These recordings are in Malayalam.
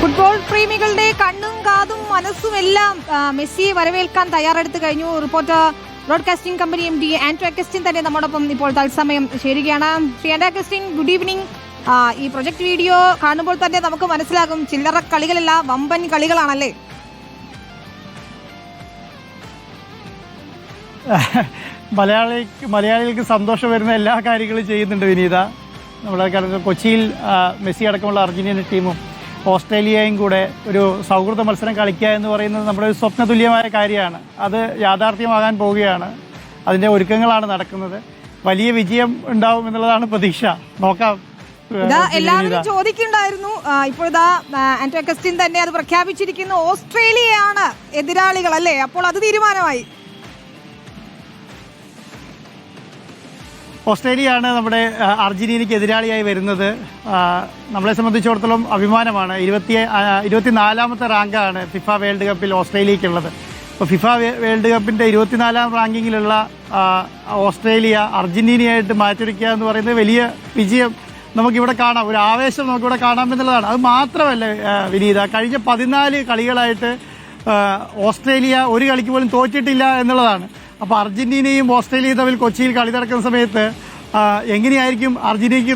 ഫുട്ബോൾ പ്രേമികളുടെ കണ്ണും കാതും മനസ്സും എല്ലാം മെസ്സിയെ വരവേൽക്കാൻ തയ്യാറെടുത്ത് കഴിഞ്ഞു. Reporter broadcasting company M D Anto Augustine തന്നെ നമ്മോടൊപ്പം ഇപ്പോൾ തത്സമയം ചേരുകയാണ്. ശ്രീ ആന്റോ അഗസ്റ്റിൻ ഗുഡ് ഈവനിങ് ഈ പ്രൊജക്ട് വീഡിയോ കാണുമ്പോൾ തന്നെ നമുക്ക് മനസ്സിലാകും ചില്ലറ കളികളല്ല വമ്പൻ കളികളാണല്ലേ? മലയാളി മലയാളികൾക്ക് സന്തോഷം വരുന്ന എല്ലാ കാര്യങ്ങളും ചെയ്യുന്നുണ്ട് വിനീത. നമ്മുടെ കൊച്ചിയിൽ മെസ്സി അടക്കമുള്ള അർജന്റീന ടീമും ഓസ്ട്രേലിയയും കൂടെ ഒരു സൗഹൃദ മത്സരം കളിക്കുക എന്ന് പറയുന്നത് നമ്മുടെ ഒരു സ്വപ്നതുല്യമായ കാര്യമാണ്. അത് യാഥാർത്ഥ്യമാകാൻ പോവുകയാണ്. അതിന്റെ ഒരുക്കങ്ങളാണ് നടക്കുന്നത്. വലിയ വിജയം ഉണ്ടാവും എന്നുള്ളതാണ് പ്രതീക്ഷ. നോക്കാം. എല്ലാവരും ചോദിക്കുന്നുണ്ടായിരുന്നു. ആ, ഇപ്പോൾ ഇതാ ആ, ആൻഡ്രോ തന്നെ അത് പ്രഖ്യാപിച്ചിരിക്കുന്നു. ഓസ്ട്രേലിയയാണ് എതിരാളികൾ അല്ലേ? അപ്പോൾ അത് തീരുമാനമായി. ഓസ്ട്രേലിയയാണ് നമ്മുടെ അർജന്റീനയ്ക്ക് എതിരാളിയായി വരുന്നത്. നമ്മളെ സംബന്ധിച്ചിടത്തോളം അഭിമാനമാണ്. ഇരുപത്തി ഇരുപത്തിനാലാമത്തെ റാങ്കാണ് ഫിഫ വേൾഡ് കപ്പിൽ ഓസ്ട്രേലിയക്കുള്ളത് അപ്പോൾ ഫിഫ വേൾഡ് കപ്പിന്റെ ഇരുപത്തിനാലാം റാങ്കിങ്ങിലുള്ള ഓസ്ട്രേലിയ അർജന്റീനയായിട്ട് മാറ്റുരയ്ക്കുക എന്ന് പറയുന്നത് വലിയ വിജയം നമുക്കിവിടെ കാണാം. ഒരു ആവേശം നമുക്കിവിടെ കാണാം എന്നുള്ളതാണ്. അത് മാത്രമല്ല വിനീത കഴിഞ്ഞ പതിനാല് കളികളായിട്ട് ഓസ്ട്രേലിയ ഒരു കളിക്ക് പോലും തോറ്റിട്ടില്ല എന്നുള്ളതാണ്. അപ്പോൾ അർജന്റീനയും ഓസ്ട്രേലിയയും തമ്മിൽ കൊച്ചിയിൽ കളി നടക്കുന്ന സമയത്ത് എങ്ങനെയായിരിക്കും അർജന്റീനയ്ക്ക്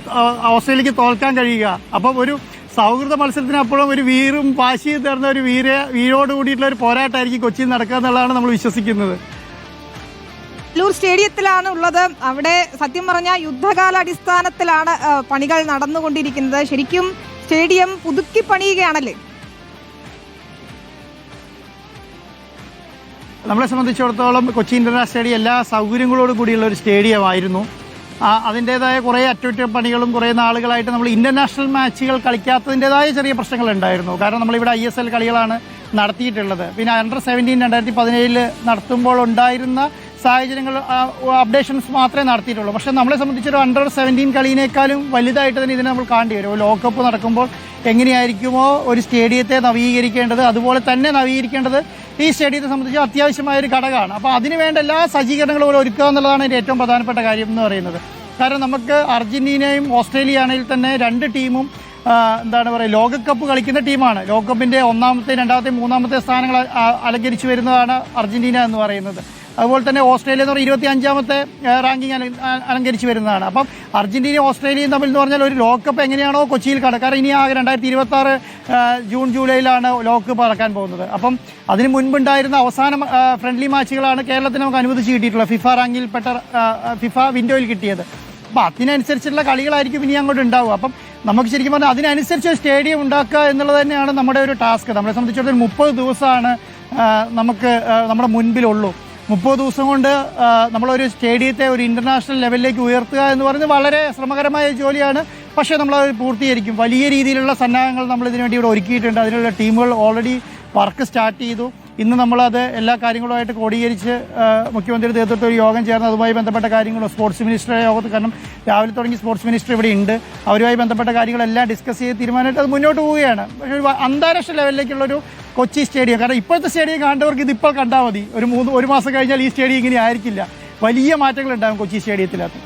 ഓസ്ട്രേലിയക്ക് തോൽക്കാൻ കഴിയുക? അപ്പം ഒരു സൗഹൃദ മത്സരത്തിന് അപ്പോഴും ഒരു വീറും വാശിയും തരുന്ന ഒരു വീര വീരോട് കൂടിയിട്ടുള്ള ഒരു പോരാട്ടമായിരിക്കും കൊച്ചിയിൽ നടക്കുക എന്നുള്ളതാണ് നമ്മൾ വിശ്വസിക്കുന്നത്. കല്ലൂർ സ്റ്റേഡിയത്തിലാണ് ഉള്ളത്. അവിടെ സത്യം പറഞ്ഞാൽ യുദ്ധകാലാടിസ്ഥാനത്തിലാണ് പണികൾ നടന്നുകൊണ്ടിരിക്കുന്നത്. ശരിക്കും സ്റ്റേഡിയം പുതുക്കി പണിയുകയാണല്ലേ നമ്മളെ സംബന്ധിച്ചിടത്തോളം കൊച്ചി ഇന്റർനാഷണൽ സ്റ്റേഡിയം എല്ലാ സൗകര്യങ്ങളോട് കൂടിയുള്ള ഒരു സ്റ്റേഡിയമായിരുന്നു. അതിന്റെതായ കുറേ അറ്റകുറ്റപ്പണികളും കുറേ നാളുകളായിട്ട് നമ്മൾ ഇന്റർനാഷണൽ മാച്ചുകൾ കളിക്കാത്തതിന്റെതായ ചെറിയ പ്രശ്നങ്ങളുണ്ടായിരുന്നു. കാരണം നമ്മളിവിടെ ഐ എസ് എൽ കളികളാണ് നടത്തിയിട്ടുള്ളത്. പിന്നെ അണ്ടർ സെവന്റീൻ രണ്ടായിരത്തി പതിനേഴിൽ നടത്തുമ്പോൾ ഉണ്ടായിരുന്ന സാഹചര്യങ്ങൾ അപ്ഡേഷൻസ് മാത്രമേ നടത്തിയിട്ടുള്ളൂ. പക്ഷേ നമ്മളെ സംബന്ധിച്ചൊരു അണ്ടർ സെവന്റീൻ കളിയിനേക്കാളും വലുതായിട്ട് തന്നെ ഇതിനെ നമ്മൾ കാണേണ്ടി വരും. ലോകകപ്പ് നടക്കുമ്പോൾ എങ്ങനെയായിരിക്കുമോ ഒരു സ്റ്റേഡിയത്തെ നവീകരിക്കേണ്ടത് അതുപോലെ തന്നെ നവീകരിക്കേണ്ടത് ഈ സ്റ്റേഡിയത്തെ സംബന്ധിച്ച് അത്യാവശ്യമായ ഒരു ഘടകമാണ് അപ്പോൾ അതിനുവേണ്ട എല്ലാ സജ്ജീകരണങ്ങളും ഒരുക്കുക എന്നുള്ളതാണ് എന്റെ ഏറ്റവും പ്രധാനപ്പെട്ട കാര്യം എന്ന് പറയുന്നത്. കാരണം നമുക്ക് അർജന്റീനയും ഓസ്ട്രേലിയ ആണെങ്കിൽ തന്നെ രണ്ട് ടീമും എന്താണ് പറയുക ലോകകപ്പ് കളിക്കുന്ന ടീമാണ്. ലോകകപ്പിന്റെ ഒന്നാമത്തെ രണ്ടാമത്തെ മൂന്നാമത്തെ സ്ഥാനങ്ങൾ അലങ്കരിച്ചു വരുന്നതാണ് അർജന്റീന എന്ന് പറയുന്നത്. അതുപോലെ തന്നെ ഓസ്ട്രേലിയ എന്ന് പറഞ്ഞാൽ ഇരുപത്തി അഞ്ചാമത്തെ റാങ്കിങ് അലങ്കരിച്ച് വരുന്നതാണ്. അപ്പം അർജന്റീനയും ഓസ്ട്രേലിയയും തമ്മിൽ എന്ന് പറഞ്ഞാൽ ഒരു ലോക്കപ്പ് എങ്ങനെയാണോ കൊച്ചിയിൽ കടക്കാറ് ഇനി ആകെ രണ്ടായിരത്തി ഇരുപത്തി ആറ് ജൂൺ ജൂലൈയിലാണ് ലോകകപ്പ് നടക്കാൻ പോകുന്നത്. അപ്പം അതിന് മുൻപുണ്ടായിരുന്ന അവസാന ഫ്രണ്ട്ലി മാച്ചുകളാണ് കേരളത്തിന് നമുക്ക് അനുവദിച്ച് കിട്ടിയിട്ടുള്ളത്. ഫിഫ റാങ്കിൽപ്പെട്ട പെട്ട ഫിഫ വിൻഡോയിൽ കിട്ടിയത്. അപ്പം അതിനനുസരിച്ചുള്ള കളികളായിരിക്കും ഇനി അങ്ങോട്ട് ഉണ്ടാവുക. അപ്പം നമുക്ക് ശരിക്കും പറഞ്ഞാൽ അതിനനുസരിച്ച് സ്റ്റേഡിയം ഉണ്ടാക്കുക എന്നുള്ളത് തന്നെയാണ് നമ്മുടെ ഒരു ടാസ്ക് നമ്മളെ സംബന്ധിച്ചിടത്തോളം മുപ്പത് ദിവസമാണ് നമുക്ക് നമ്മുടെ മുൻപിലുള്ളൂ. മുപ്പത് ദിവസം കൊണ്ട് നമ്മളൊരു സ്റ്റേഡിയത്തെ ഒരു ഇന്റർനാഷണൽ ലെവലിലേക്ക് ഉയർത്തുക എന്ന് പറയുന്നത് വളരെ ശ്രമകരമായ ജോലിയാണ്. പക്ഷേ നമ്മളത് പൂർത്തീകരിക്കും. വലിയ രീതിയിലുള്ള സന്നാഹങ്ങൾ നമ്മൾ ഇതിനുവേണ്ടി ഇവിടെ ഒരുക്കിയിട്ടുണ്ട്. അതിനുള്ള ടീമുകൾ ഓൾറെഡി വർക്ക് സ്റ്റാർട്ട് ചെയ്തു. ഇന്ന് നമ്മളത് എല്ലാ കാര്യങ്ങളുമായിട്ട് ക്രോഡീകരിച്ച് ആ, മുഖ്യമന്ത്രിയുടെ നേതൃത്വത്തിൽ ഒരു യോഗം ചേർന്ന് അതുമായി ബന്ധപ്പെട്ട കാര്യങ്ങളും സ്പോർട്സ് മിനിസ്റ്ററുടെ യോഗത്തിൽ കാരണം രാവിലെ തുടങ്ങി സ്പോർട്സ് മിനിസ്റ്റർ ഇവിടെ ഉണ്ട്. അവരുമായി ബന്ധപ്പെട്ട കാര്യങ്ങളെല്ലാം ഡിസ്കസ് ചെയ്ത് തീരുമാനമായിട്ട് അത് മുന്നോട്ട് പോവുകയാണ്. പക്ഷേ ഒരു അന്താരാഷ്ട്ര ലെവലിലേക്കുള്ളൊരു കൊച്ചി സ്റ്റേഡിയം. കാരണം ഇപ്പോഴത്തെ സ്റ്റേഡിയം കണ്ടവർക്ക് ഇത് ഇപ്പോൾ കണ്ടാൽ മതി. ഒരു മൂന്ന് ഒരു മാസം കഴിഞ്ഞാൽ ഈ സ്റ്റേഡിയം ഇങ്ങനെ ആയിരിക്കില്ല. വലിയ മാറ്റങ്ങൾ ഉണ്ടാകും കൊച്ചി സ്റ്റേഡിയത്തിനകത്ത്.